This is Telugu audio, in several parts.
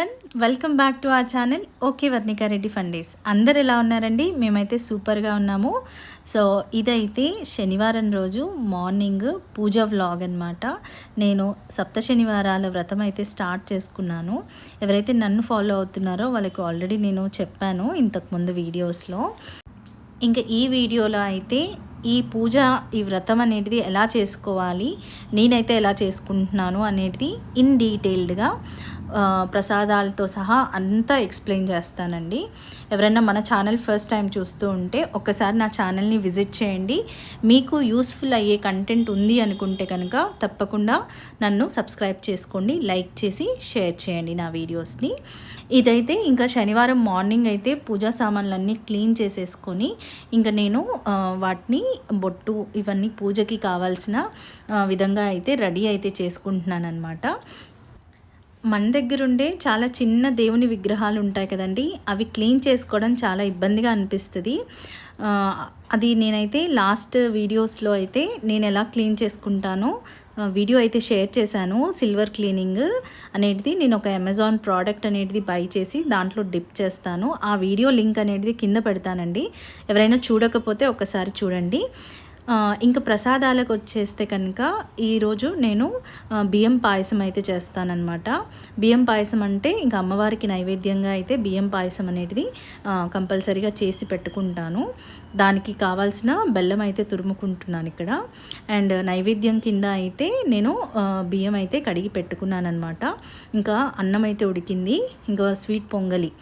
Everyone welcome back to a channel okay Varnika Reddy fundays అందరు ఎలా ఉన్నారండి? మేమైతే సూపర్గా ఉన్నాము. సో ఇదైతే శనివారం రోజు మార్నింగ్ పూజ వ్లాగ్ అనమాట నేను సప్త శనివారాల వ్రతం అయితే స్టార్ట్ చేసుకున్నాను. ఎవరైతే నన్ను ఫాలో అవుతున్నారో వాళ్ళకి ఆల్రెడీ నేను చెప్పాను ఇంతకుముందు వీడియోస్లో. ఇంకా ఈ వీడియోలో అయితే ఈ పూజ ఈ వ్రతం అనేది ఎలా చేసుకోవాలి నేనైతే ఎలా చేసుకుంటున్నాను అనేది ఇన్ డీటెయిల్డ్గా ప్రసాదాలతో సహా అంతా ఎక్స్ప్లెయిన్ చేస్తానండి. ఎవరైనా మన ఛానల్ ఫస్ట్ టైం చూస్తూ ఉంటే ఒక్కసారి నా ఛానల్ని విజిట్ చేయండి. మీకు యూస్ఫుల్ అయ్యే కంటెంట్ ఉంది అనుకుంటే కనుక తప్పకుండా నన్ను సబ్స్క్రైబ్ చేసుకోండి లైక్ చేసి షేర్ చేయండి నా వీడియోస్ని. ఇదైతే ఇంకా శనివారం మార్నింగ్ అయితే పూజా సామాన్లన్నీ క్లీన్ చేసేసుకొని ఇంకా నేను వాటిని బొట్టు ఇవన్నీ పూజకి కావాల్సిన విధంగా అయితే రెడీ అయితే చేసుకుంటున్నాను అనమాట మన దగ్గరుండే చాలా చిన్న దేవుని విగ్రహాలు ఉంటాయి కదండి అవి క్లీన్ చేసుకోవడం చాలా ఇబ్బందిగా అనిపిస్తుంది. అది నేనైతే లాస్ట్ వీడియోస్లో అయితే నేను ఎలా క్లీన్ చేసుకుంటానో వీడియో అయితే షేర్ చేశాను సిల్వర్ క్లీనింగ్ అనేది నేను ఒక అమెజాన్ ప్రోడక్ట్ అనేది బై చేసి దాంట్లో డిప్ చేస్తాను. ఆ వీడియో లింక్ అనేది కింద పెడతానండి. ఎవరైనా చూడకపోతే ఒకసారి చూడండి. ఇంకా ప్రసాదాలకు వచ్చేస్తే కనుక ఈరోజు నేను బియ్యం పాయసం అయితే చేస్తానన్నమాట. బియ్యం పాయసం అంటే ఇంకా అమ్మవారికి నైవేద్యంగా అయితే బియ్యం పాయసం అనేది కంపల్సరీగా చేసి పెట్టుకుంటాను. దానికి కావాల్సిన బెల్లం అయితే తురుముకుంటున్నాను ఇక్కడ. అండ్ నైవేద్యం కింద అయితే నేను బియ్యం అయితే కడిగి పెట్టుకున్నాను అనమాట ఇంకా అన్నం అయితే ఉడికింది. ఇంకా స్వీట్ పొంగలి.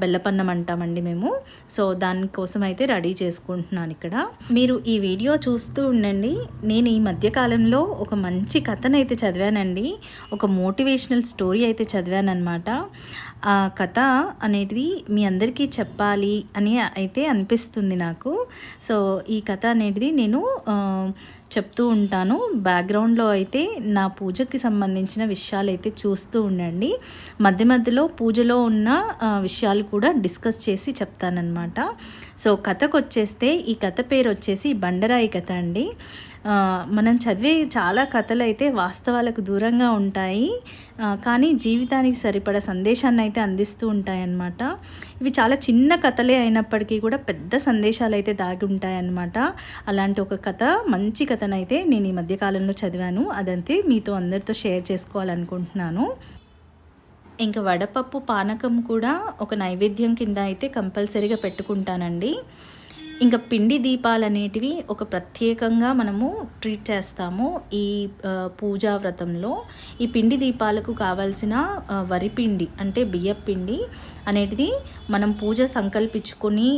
బెల్లపన్నం అంటామండి మేము. సో దానికోసం అయితే రెడీ చేసుకుంటున్నాను ఇక్కడ. మీరు ఈ వీడియో చూస్తూ ఉండండి. నేను ఈ మధ్యకాలంలో ఒక మంచి కథనైతే చదివానండి. ఒక మోటివేషనల్ స్టోరీ అయితే చదివానమాట ఆ కథ అనేది మీ అందరికీ చెప్పాలి అని అయితే అనిపిస్తుంది నాకు. సో ఈ కథ అనేది నేను చెప్తూ ఉంటాను. బ్యాక్గ్రౌండ్లో అయితే నా పూజకి సంబంధించిన విషయాలు అయితే చూస్తూ ఉండండి. మధ్య మధ్యలో పూజలో ఉన్న విషయాలు కూడా డిస్కస్ చేసి చెప్తానన్నమాట. సో కథకు వచ్చేస్తే ఈ కథ పేరు వచ్చేసి బండరాయి కథ అండి. మనం చదివే చాలా కథలు అయితే వాస్తవాలకు దూరంగా ఉంటాయి. కానీ జీవితానికి సరిపడ సందేశాన్ని అయితే అందిస్తూ ఉంటాయన్నమాట. ఇవి చాలా చిన్న కథలే అయినప్పటికీ కూడా పెద్ద సందేశాలు అయితే దాగి ఉంటాయన్నమాట. అలాంటి ఒక కథ మంచి కథనైతే నేను ఈ మధ్యకాలంలో చదివాను. అదంతే మీతో అందరితో షేర్ చేసుకోవాలనుకుంటున్నాను. ఇంకా వడపప్పు పానకం కూడా ఒక నైవేద్యం కింద అయితే కంపల్సరీగా పెట్టుకుంటానండి. ఇంకా పిండి దీపాలు అనేటివి ఒక ప్రత్యేకంగా మనము ట్రీట్ చేస్తాము ఈ పూజా వ్రతంలో. ఈ పిండి దీపాలకు కావాల్సిన వరిపిండి వరి పిండి అంటే బియ్యపిండి అనేది అనేటిది మనం పూజ సంకల్పించుకొని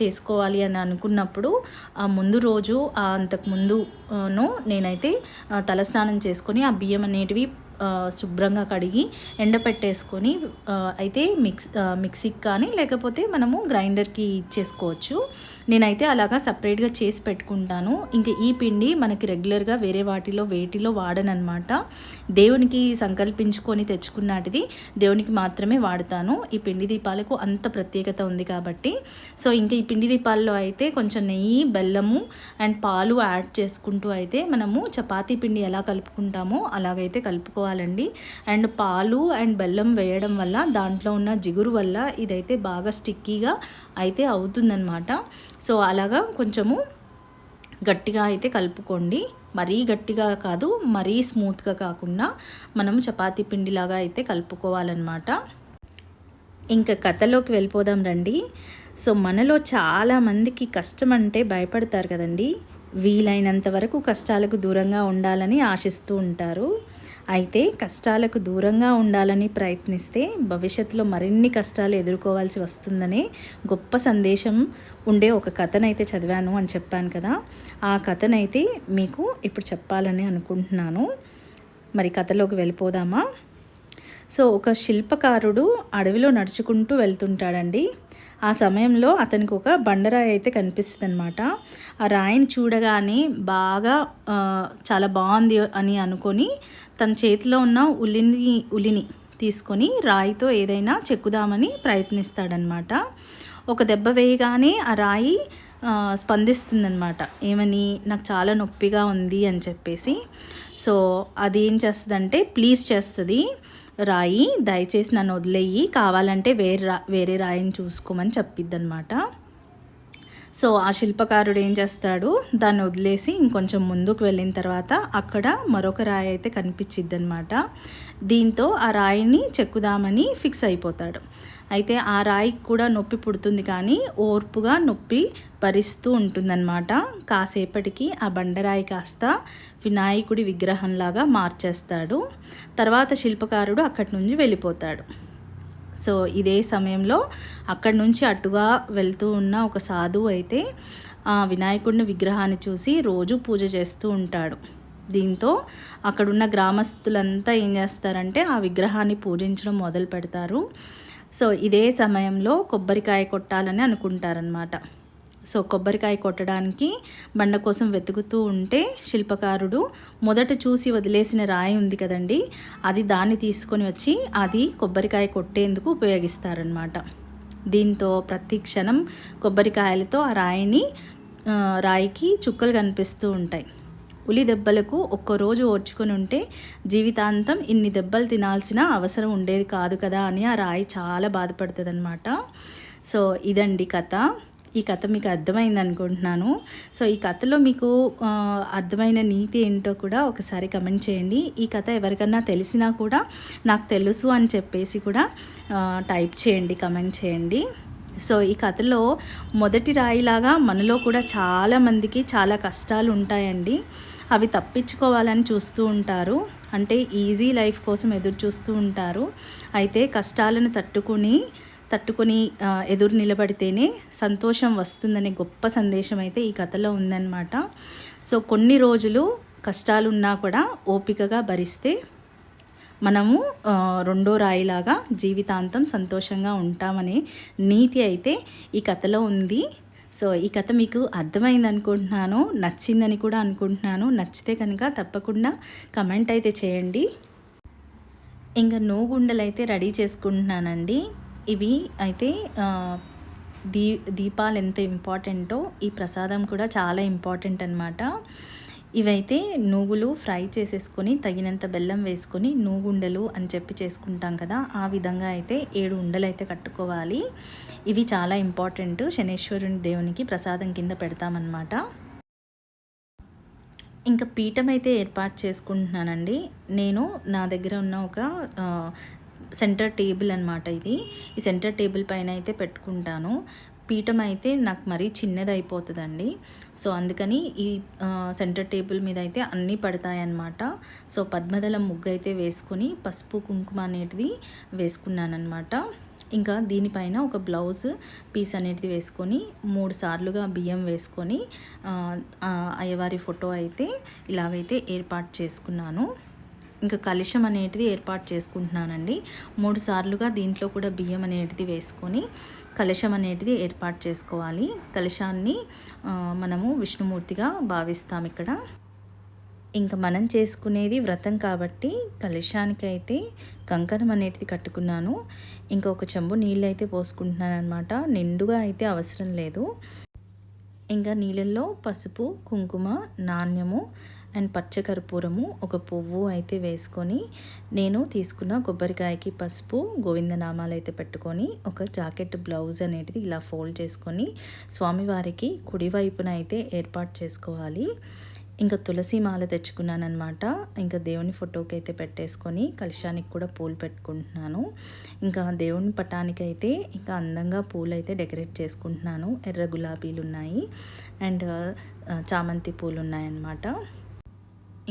చేసుకోవాలి అని అనుకున్నప్పుడు ఆ ముందు రోజు అంతకుముందును అంతకు నేనైతే తలస్నానం చేసుకొని ఆ బియ్యం అనేటివి శుభ్రంగా కడిగి ఎండపెట్టేసుకొని అయితే మిక్స్ మిక్సీకి కానీ లేకపోతే మనము గ్రైండర్కి ఇచ్చేసుకోవచ్చు. నేనైతే అలాగా సపరేట్గా చేసి పెట్టుకుంటాను. ఇంకా ఈ పిండి మనకి రెగ్యులర్గా వేరే వాటిలో వేటిలో వాడనమాట దేవునికి సంకల్పించుకొని తెచ్చుకున్నటిది దేవునికి మాత్రమే వాడతాను. ఈ పిండి దీపాలకు అంత ప్రత్యేకత ఉంది కాబట్టి. సో ఇంకా ఈ పిండి దీపాల్లో అయితే కొంచెం నెయ్యి బెల్లము అండ్ పాలు యాడ్ చేసుకుంటూ అయితే మనము చపాతీ పిండి ఎలా కలుపుకుంటామో అలాగైతే కలుపుకోవాలి. కలుపుకోవాలండి అండ్ పాలు అండ్ బెల్లం వేయడం వల్ల దాంట్లో ఉన్న జిగురు వల్ల ఇదైతే బాగా స్టిక్కీగా అయితే అవుతుందన్నమాట. సో అలాగా కొంచెము గట్టిగా అయితే కలుపుకోండి. మరీ గట్టిగా కాదు మరీ స్మూత్గా కాకుండా మనం చపాతీ పిండిలాగా అయితే కలుపుకోవాలన్నమాట. ఇంకా కథలోకి వెళ్ళిపోదాం రండి. సో మనలో చాలామందికి కష్టం అంటే భయపడతారు కదండి. వీలైనంత వరకు కష్టాలకు దూరంగా ఉండాలని ఆశిస్తూ ఉంటారు. అయితే కష్టాలకు దూరంగా ఉండాలని ప్రయత్నిస్తే భవిష్యత్తులో మరిన్ని కష్టాలు ఎదుర్కోవాల్సి వస్తుందనే గొప్ప సందేశం ఉండే ఒక కథనైతే చదివాను అని చెప్పాను కదా. ఆ కథనైతే మీకు ఇప్పుడు చెప్పాలని అనుకుంటున్నాను. మరి కథలోకి వెళ్ళిపోదామా? సో ఒక శిల్పకారుడు అడవిలో నడుచుకుంటూ వెళ్తుంటాడండి. ఆ సమయంలో అతనికి ఒక బండరాయి అయితే కనిపిస్తుంది అనమాట ఆ రాయిని చూడగానే బాగా చాలా బాగుంది అని అనుకొని తన చేతిలో ఉన్న ఉలిని ఉలిని తీసుకొని రాయితో ఏదైనా చెక్కుదామని ప్రయత్నిస్తాడనమాట ఒక దెబ్బ వేయగానే ఆ రాయి స్పందిస్తుందనమాట ఏమని నాకు చాలా నొప్పిగా ఉంది అని చెప్పేసి. సో అది ఏం చేస్తుందంటే ప్లీజ్ చేస్తుంది. రాయి దయచేసి నన్ను వదిలేయి. కావాలంటే వేరే రా వేరే రాయిని చూసుకోమని చెప్పిద్ది అనమాట సో ఆ శిల్పకారుడు ఏం చేస్తాడు? దాన్ని వదిలేసి ఇంకొంచెం ముందుకు వెళ్ళిన తర్వాత అక్కడ మరొక రాయి అయితే కనిపించిద్ది అనమాట దీంతో ఆ రాయిని చెక్కుదామని ఫిక్స్ అయిపోతాడు. అయితే ఆ రాయికి కూడా నొప్పి పుడుతుంది కానీ ఓర్పుగా నొప్పి భరిస్తూ ఉంటుందన్నమాట. కాసేపటికి ఆ బండరాయి కాస్త వినాయకుడి విగ్రహంలాగా మార్చేస్తాడు. తర్వాత శిల్పకారుడు అక్కడి నుంచి వెళ్ళిపోతాడు. సో ఇదే సమయంలో అక్కడి నుంచి అటుగా వెళ్తూ ఉన్న ఒక సాధువు అయితే ఆ వినాయకుడిని విగ్రహాన్ని చూసి రోజు పూజ చేస్తూ ఉంటాడు. దీంతో అక్కడున్న గ్రామస్తులంతా ఏం చేస్తారంటే ఆ విగ్రహాన్ని పూజించడం మొదలు పెడతారు సో ఇదే సమయంలో కొబ్బరికాయ కొట్టాలని అనుకుంటారనమాట సో కొబ్బరికాయ కొట్టడానికి బండ కోసం వెతుకుతూ ఉంటే శిల్పకారుడు మొదట చూసి వదిలేసిన రాయి ఉంది కదండి అది దాన్ని తీసుకొని వచ్చి అది కొబ్బరికాయ కొట్టేందుకు ఉపయోగిస్తారనమాట దీంతో ప్రతి క్షణం కొబ్బరికాయలతో ఆ రాయిని రాయికి చుక్కలు కనిపిస్తూ ఉంటాయి. ఉలి దెబ్బలకు ఒక్కరోజు ఓర్చుకొని ఉంటే జీవితాంతం ఇన్ని దెబ్బలు తినాల్సిన అవసరం ఉండేది కాదు కదా అని ఆ రాయి చాలా బాధపడుతుంది అనమాట సో ఇదండి కథ. ఈ కథ మీకు అర్థమైంది అనుకుంటున్నాను. సో ఈ కథలో మీకు అర్థమైన నీతి ఏంటో కూడా ఒకసారి కమెంట్ చేయండి. ఈ కథ ఎవరికన్నా తెలిసినా కూడా నాకు తెలుసు అని చెప్పేసి కూడా టైప్ చేయండి కమెంట్ చేయండి. సో ఈ కథలో మొదటి రాయిలాగా మనలో కూడా చాలామందికి చాలా కష్టాలు ఉంటాయండి. అవి తప్పించుకోవాలని చూస్తూ ఉంటారు. అంటే ఈజీ లైఫ్ కోసం ఎదురు చూస్తూ ఉంటారు. అయితే కష్టాలను తట్టుకుని తట్టుకొని ఎదురు నిలబడితేనే సంతోషం వస్తుందనే గొప్ప సందేశం అయితే ఈ కథలో ఉందన్నమాట. సో కొన్ని రోజులు కష్టాలున్నా కూడా ఓపికగా భరిస్తే మనము రెండో రాయిలాగా జీవితాంతం సంతోషంగా ఉంటామనే నీతి అయితే ఈ కథలో ఉంది. సో ఈ కథ మీకు అర్థమైంది అనుకుంటున్నాను నచ్చిందని కూడా అనుకుంటున్నాను. నచ్చితే కనుక తప్పకుండా కమెంట్ అయితే చేయండి. ఇంకా నూగుండలు అయితే రెడీ చేసుకుంటున్నానండి. ఇవి అయితే దీ దీపాలు ఎంత ఇంపార్టెంటో ఈ ప్రసాదం కూడా చాలా ఇంపార్టెంట్ అనమాట ఇవైతే నూగులు ఫ్రై చేసేసుకొని తగినంత బెల్లం వేసుకొని నూగుండలు అని చెప్పి చేసుకుంటాం కదా ఆ విధంగా అయితే ఏడు ఉండలు అయితే కట్టుకోవాలి. ఇవి చాలా ఇంపార్టెంట్. శనేశ్వరుని దేవునికి ప్రసాదం కింద పెడతామన్నమాట. ఇంకా పీఠం అయితే ఏర్పాటు చేసుకుంటున్నానండి. నేను నా దగ్గర ఉన్న ఒక సెంటర్ టేబుల్ అనమాట ఇది. ఈ సెంటర్ టేబుల్ పైన అయితే పెట్టుకుంటాను. పీఠం అయితే నాకు మరీ చిన్నది అయిపోతుందండి సో అందుకని ఈ సెంటర్ టేబుల్ మీద అయితే అన్నీ పడతాయన్నమాట. సో పద్మదళం ముగ్గు అయితే వేసుకొని పసుపు కుంకుమ అనేటిది వేసుకున్నానమాట ఇంకా దీనిపైన ఒక బ్లౌజ్ పీస్ అనేది వేసుకొని మూడు సార్లుగా బియ్యం వేసుకొని అయ్యవారి ఫోటో అయితే ఇలాగైతే ఏర్పాటు చేసుకున్నాను. ఇంకా కలుషం అనేటిది ఏర్పాటు చేసుకుంటున్నానండి. మూడు సార్లుగా దీంట్లో కూడా బియ్యం అనేటిది వేసుకొని కలశం అనేటిది ఏర్పాటు చేసుకోవాలి. కలశాన్ని మనము విష్ణుమూర్తిగా భావిస్తాం ఇక్కడ. ఇంకా మనం చేసుకునేది వ్రతం కాబట్టి కలశానికి అయితే కంకణం అనేటిది కట్టుకున్నాను. ఒక చెంబు నీళ్ళు అయితే పోసుకుంటున్నాను అనమాట నిండుగా అయితే అవసరం లేదు. ఇంకా నీళ్ళల్లో పసుపు కుంకుమ నాణ్యము అండ్ పచ్చకర్పూరము ఒక పువ్వు అయితే వేసుకొని నేను తీసుకున్న కొబ్బరికాయకి పసుపు గోవిందనామాలు అయితే పెట్టుకొని ఒక జాకెట్ బ్లౌజ్ అనేది ఇలా ఫోల్డ్ చేసుకొని స్వామివారికి కుడివైపున అయితే ఏర్పాటు చేసుకోవాలి. ఇంకా తులసి మాల తెచ్చుకున్నానమాట ఇంకా దేవుని ఫోటోకి అయితే పెట్టేసుకొని కలశానికి కూడా పూలు పెట్టుకుంటున్నాను. ఇంకా దేవుని పటానికి అయితే ఇంకా అందంగా పూలు అయితే డెకరేట్ చేసుకుంటున్నాను. ఎర్ర గులాబీలు ఉన్నాయి అండ్ చామంతి పూలు ఉన్నాయన్నమాట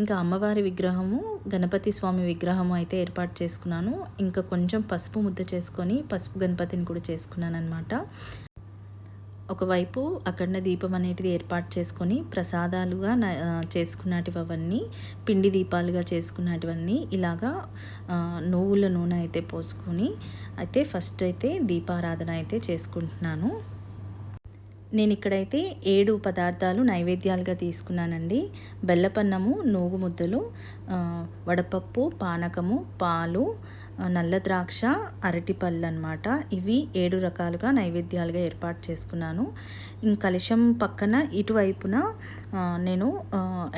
ఇంకా అమ్మవారి విగ్రహము గణపతి స్వామి విగ్రహము అయితే ఏర్పాటు చేసుకున్నాను. ఇంకా కొంచెం పసుపు ముద్ద చేసుకొని పసుపు గణపతిని కూడా చేసుకున్నాను అనమాట ఒకవైపు అక్కడ దీపం అనేటిది ఏర్పాటు చేసుకొని ప్రసాదాలుగా చేసుకున్నటివి అవన్నీ పిండి దీపాలుగా చేసుకున్నటివన్నీ ఇలాగా నువ్వుల నూనె అయితే పోసుకొని అయితే ఫస్ట్ అయితే దీపారాధన అయితే చేసుకుంటున్నాను. నేను ఇక్కడైతే ఏడు పదార్థాలు నైవేద్యాలుగా తీసుకున్నానండి. బెల్లపన్నము నూగు ముద్దలు వడపప్పు పానకము పాలు నల్ల ద్రాక్ష అరటిపళ్ళు అనమాట ఇవి ఏడు రకాలుగా నైవేద్యాలుగా ఏర్పాటు చేసుకున్నాను. ఇంక కలశం పక్కన ఇటువైపున నేను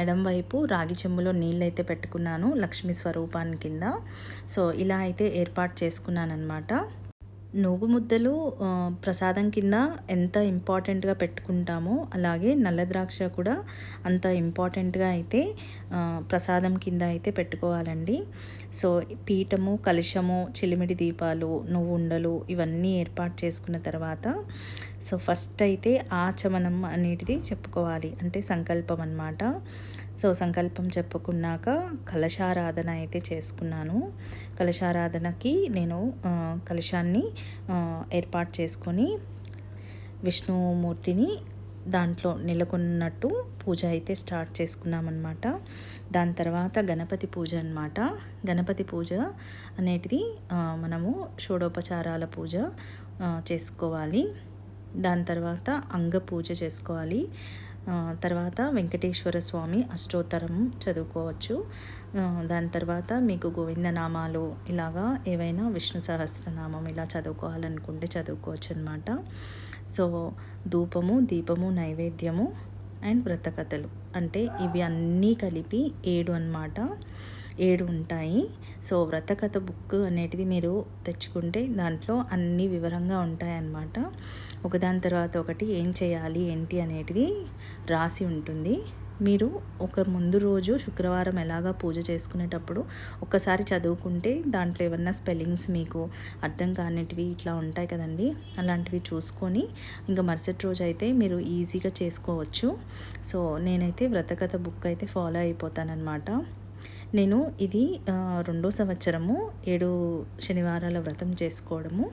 ఎడంవైపు రాగి చెంబులో నీళ్ళు అయితే పెట్టుకున్నాను లక్ష్మీ స్వరూపాన్ని కింద. సో ఇలా అయితే ఏర్పాటు చేసుకున్నాను అనమాట నూగు ముద్దలు ప్రసాదం కింద ఎంత ఇంపార్టెంట్గా పెట్టుకుంటామో అలాగే నల్ల ద్రాక్ష కూడా అంత ఇంపార్టెంట్గా అయితే ప్రసాదం కింద అయితే పెట్టుకోవాలండి. సో పీఠము కలశము చిలిమిడి దీపాలు నువ్వు ఉండలు ఇవన్నీ ఏర్పాటు చేసుకున్న తర్వాత సో ఫస్ట్ అయితే ఆచమనం అనేటిది చెప్పుకోవాలి. అంటే సంకల్పం అన్నమాట. సో సంకల్పం చెప్పుకున్నాక కలశారాధన అయితే చేసుకున్నాను. కలశారాధనకి నేను కలశాన్ని ఏర్పాటు చేసుకొని విష్ణుమూర్తిని దాంట్లో నెలకొన్నట్టు పూజ అయితే స్టార్ట్ చేసుకున్నామన్నమాట. దాని తర్వాత గణపతి పూజ అన్నమాట. గణపతి పూజ అనేటిది మనము షోడోపచారాల పూజ చేసుకోవాలి. దాని తర్వాత అంగ పూజ చేసుకోవాలి. తర్వాత వెంకటేశ్వర స్వామి అష్టోత్తరం చదువుకోవచ్చు. దాని తర్వాత మీకు గోవిందనామాలు ఇలాగా ఏవైనా విష్ణు సహస్రనామం ఇలా చదువుకోవాలనుకుంటే చదువుకోవచ్చు అనమాట సో ధూపము దీపము నైవేద్యము అండ్ వ్రతకథలు. అంటే ఇవి అన్నీ కలిపి ఏడు అన్నమాట. ఏడు ఉంటాయి. సో వ్రతకథ బుక్ అనేటిది మీరు తెచ్చుకుంటే దాంట్లో అన్ని వివరంగా ఉంటాయన్నమాట. ఒకదాని తర్వాత ఒకటి ఏం చేయాలి ఏంటి అనేటిది రాసి ఉంటుంది. మీరు ఒక ముందు రోజు శుక్రవారం ఎలాగా పూజ చేసుకునేటప్పుడు ఒక్కసారి చదువుకుంటే దాంట్లో ఏమన్నా స్పెల్లింగ్స్ మీకు అర్థం కానిటివి ఇట్లా ఉంటాయి కదండి అలాంటివి చూసుకొని ఇంకా మరుసటి రోజు అయితే మీరు ఈజీగా చేసుకోవచ్చు. సో నేనైతే వ్రతకథ బుక్ అయితే ఫాలో అయిపోతానన్నమాట. నేను ఇది రెండో సంవత్సరము ఏడు శనివారాల వ్రతం చేసుకోవడము.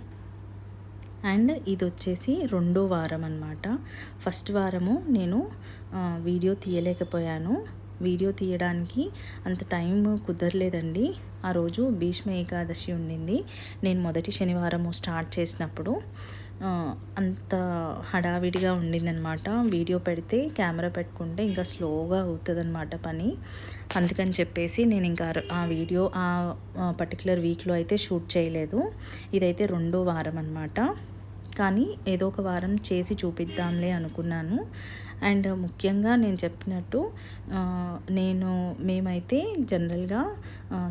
అండ్ ఇది వచ్చేసి రెండో వారం అనమాట ఫస్ట్ వారము నేను వీడియో తీయలేకపోయాను. వీడియో తీయడానికి అంత టైం కుదరలేదండి. ఆ రోజు భీష్మ ఏకాదశి ఉండింది. నేను మొదటి శనివారము స్టార్ట్ చేసినప్పుడు అంత హడావిడిగా ఉండిందనమాట వీడియో పెడితే కెమెరా పెట్టుకుంటే ఇంకా స్లోగా అవుతుందన్నమాట పని. అందుకని చెప్పేసి నేను ఇంకా ఆ- ఆ వీడియో ఆ పర్టికులర్ వీక్లో అయితే షూట్ చేయలేదు. ఇదైతే రెండో వారం అనమాట కానీ ఏదో ఒక వారం చేసి చూపిద్దాంలే అనుకున్నాను. అండ్ ముఖ్యంగా నేను చెప్పినట్టు నేను మేమైతే జనరల్గా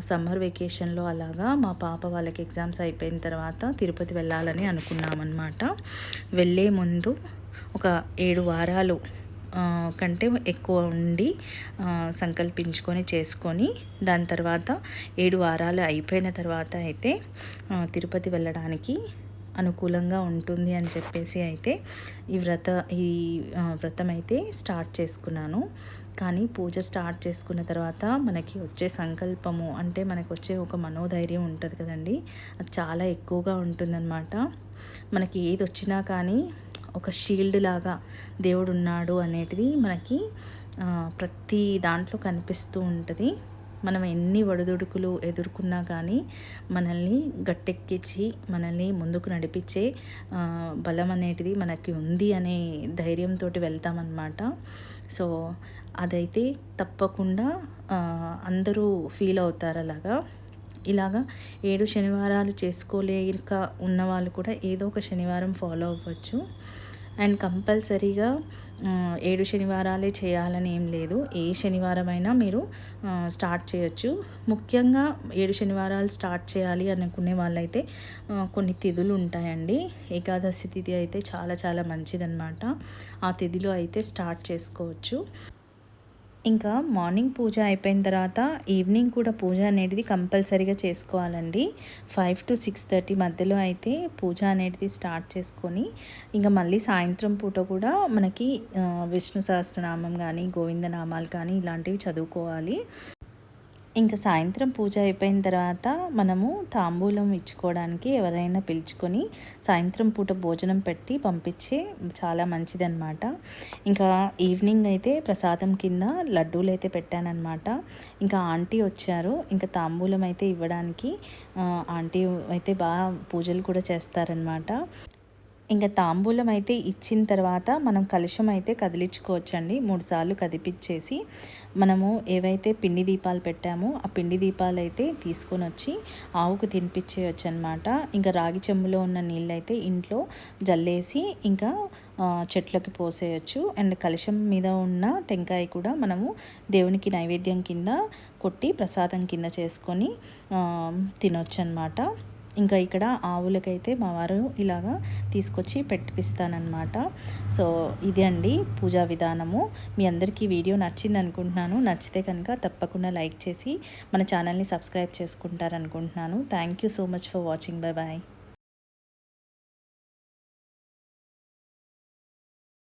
సమ్మర్ వెకేషన్లో అలాగా మా పాప వాళ్ళకి ఎగ్జామ్స్ అయిపోయిన తర్వాత తిరుపతి వెళ్ళాలని అనుకున్నామన్నమాట. వెళ్ళే ముందు ఒక ఏడు వారాలు కంటే ఎక్కువ ఉండి సంకల్పించుకొని చేసుకొని దాని తర్వాత ఏడు వారాలు అయిపోయిన తర్వాత అయితే తిరుపతి వెళ్ళడానికి అనుకూలంగా ఉంటుంది అని చెప్పేసి అయితే ఈ వ్రత ఈ వ్రతం అయితే స్టార్ట్ చేసుకున్నాను. కానీ పూజ స్టార్ట్ చేసుకున్న తర్వాత మనకి వచ్చే సంకల్పము అంటే మనకు వచ్చే ఒక మనోధైర్యం ఉంటుంది కదండి. అది చాలా ఎక్కువగా ఉంటుందన్నమాట. మనకి ఏది వచ్చినా కానీ ఒక షీల్డ్ లాగా దేవుడు ఉన్నాడు అనేటిది మనకి ప్రతి దాంట్లో కనిపిస్తూ ఉంటుంది. మనం ఎన్ని ఒడిదుడుకులు ఎదుర్కొన్నా కానీ మనల్ని గట్టెక్కించి మనల్ని ముందుకు నడిపించే బలం అనేటిది మనకి ఉంది అనే ధైర్యంతో వెళ్తామన్నమాట. సో అదైతే తప్పకుండా అందరూ ఫీల్ అవుతారు అలాగా. ఇలాగా ఏడు శనివారాలు చేసుకోలేక ఉన్న వాళ్ళు కూడా ఏదో ఒక శనివారం ఫాలో అవ్వచ్చు. అండ్ కంపల్సరీగా ఏడు శనివారాలే చేయాలని ఏం లేదు. ఏ శనివారం అయినా మీరు స్టార్ట్ చేయొచ్చు. ముఖ్యంగా ఏడు శనివారాలు స్టార్ట్ చేయాలి అనుకునే వాళ్ళైతే కొన్ని తిథులు ఉంటాయండి. ఏకాదశి తిథి అయితే చాలా చాలా మంచిదన్నమాట. ఆ తిథిలో అయితే స్టార్ట్ చేసుకోవచ్చు. ఇంకా మార్నింగ్ పూజ అయిపోయిన తర్వాత ఈవినింగ్ కూడా పూజ అనేది కంపల్సరీగా చేసుకోవాలండి. ఫైవ్ టు సిక్స్ థర్టీ మధ్యలో అయితే పూజ అనేది స్టార్ట్ చేసుకొని ఇంకా మళ్ళీ సాయంత్రం పూట కూడా మనకి విష్ణు సహస్రనామం కానీ గోవిందనామాలు కానీ ఇలాంటివి చదువుకోవాలి. ఇంకా సాయంత్రం పూజ అయిపోయిన తర్వాత మనము తాంబూలం ఇచ్చుకోవడానికి ఎవరైనా పిలుచుకొని సాయంత్రం పూట భోజనం పెట్టి పంపించే చాలా మంచిదన్నమాట. ఇంకా ఈవినింగ్ అయితే ప్రసాదం కింద లడ్డూలు అయితే పెట్టానన్నమాట. ఇంకా ఆంటీ వచ్చారు. ఇంకా తాంబూలం అయితే ఇవ్వడానికి ఆంటీ అయితే బాగా పూజలు కూడా చేస్తారనమాట ఇంకా తాంబూలం అయితే ఇచ్చిన తర్వాత మనం కలుషం అయితే కదిలించుకోవచ్చండి. మూడుసార్లు కదిపించేసి మనము ఏవైతే పిండి దీపాలు పెట్టామో ఆ పిండి దీపాలు అయితే తీసుకొని వచ్చి ఆవుకు తినిపించేయచ్చు అనమాట ఇంకా రాగి చెంబులో ఉన్న నీళ్ళు అయితే ఇంట్లో జల్లేసి ఇంకా చెట్లకి పోసేయచ్చు. అండ్ కలశం మీద ఉన్న టెంకాయ కూడా మనము దేవునికి నైవేద్యం కింద కొట్టి ప్రసాదం కింద చేసుకొని తినొచ్చు అనమాట ఇంకా ఇక్కడ ఆవులకైతే మా వారు ఇలాగా తీసుకొచ్చి పెట్టిపిస్తానమాట సో ఇది అండి పూజా విధానము. మీ అందరికీ వీడియో నచ్చింది అనుకుంటున్నాను నచ్చితే కనుక తప్పకుండా లైక్ చేసి మన ఛానల్ని subscribe చేసుకుంటారనుకుంటున్నాను. Thank you so much for watching. Bye bye.